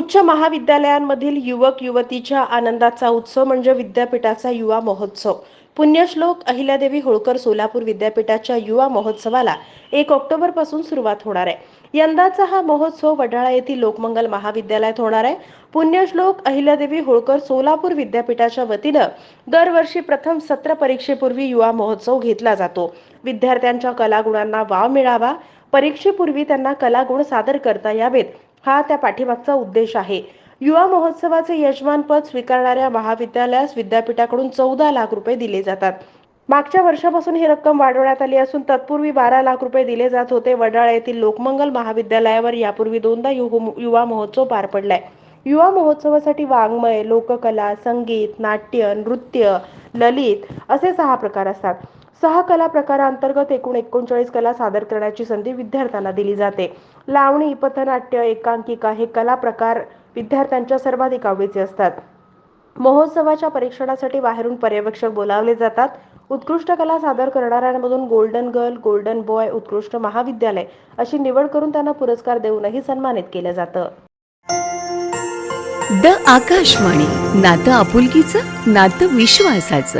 उच्च महाविद्यालयांमधील युवक युवतीच्या आनंदाचा उत्सव म्हणजे विद्यापीठाचा युवा महोत्सव. पुण्यश्लोक अहिल्यादेवी होळकर सोलापूर विद्यापीठाच्या युवा महोत्सवाला एक ऑक्टोबरपासून सुरुवात होणार आहे. यंदाचा हा महोत्सव वडाळा येथील लोकमंगल महाविद्यालयात होणार आहे. पुण्यश्लोक अहिल्यादेवी होळकर सोलापूर विद्यापीठाच्या वतीनं दरवर्षी प्रथम सत्र परीक्षेपूर्वी युवा महोत्सव घेतला जातो. विद्यार्थ्यांच्या कलागुणांना वाव मिळावा परीक्षेपूर्वी त्यांना कलागुण सादर करता यावेत. हा त्या पाठीमागचा उद्देश आहे. युवा महोत्सवाचे यजमानपद स्वीकारणाऱ्या महाविद्यालयास विद्यापीठाकडून चौदा लाख रुपये दिले जातात. मागच्या वर्षापासून ही रक्कम वाढवण्यात आली असून तत्पूर्वी बारा लाख रुपये दिले जात होते. वडाळा येथील लोकमंगल महाविद्यालयावर यापूर्वी दोनदा युवा महोत्सव पार पडलाय. युवा महोत्सवासाठी वाङ्मय लोककला संगीत नाट्य नृत्य ललित असे सहा प्रकार असतात. सहा कला प्रकारांतर्गत एकूण एकोणचाळीस कला सादर करण्याची संधी विद्यार्थ्यांना दिली जाते. लावणी पथनाट्य एकांकिका हे कला प्रकार विद्यार्थ्यांच्या सर्वाधिक आवडीचे असतात. महोत्सवाच्या परीक्षणासाठी बाहेरून पर्यवेक्षक बोलावले जातात. उत्कृष्ट कला सादर करणाऱ्यांमधून गोल्डन गर्ल गोल्डन बॉय उत्कृष्ट महाविद्यालय अशी निवड करून त्यांना पुरस्कार देऊनही सन्मानित केलं जातं. द आकाशवाणी नातं आपुलकीचं नातं विश्वासाचं.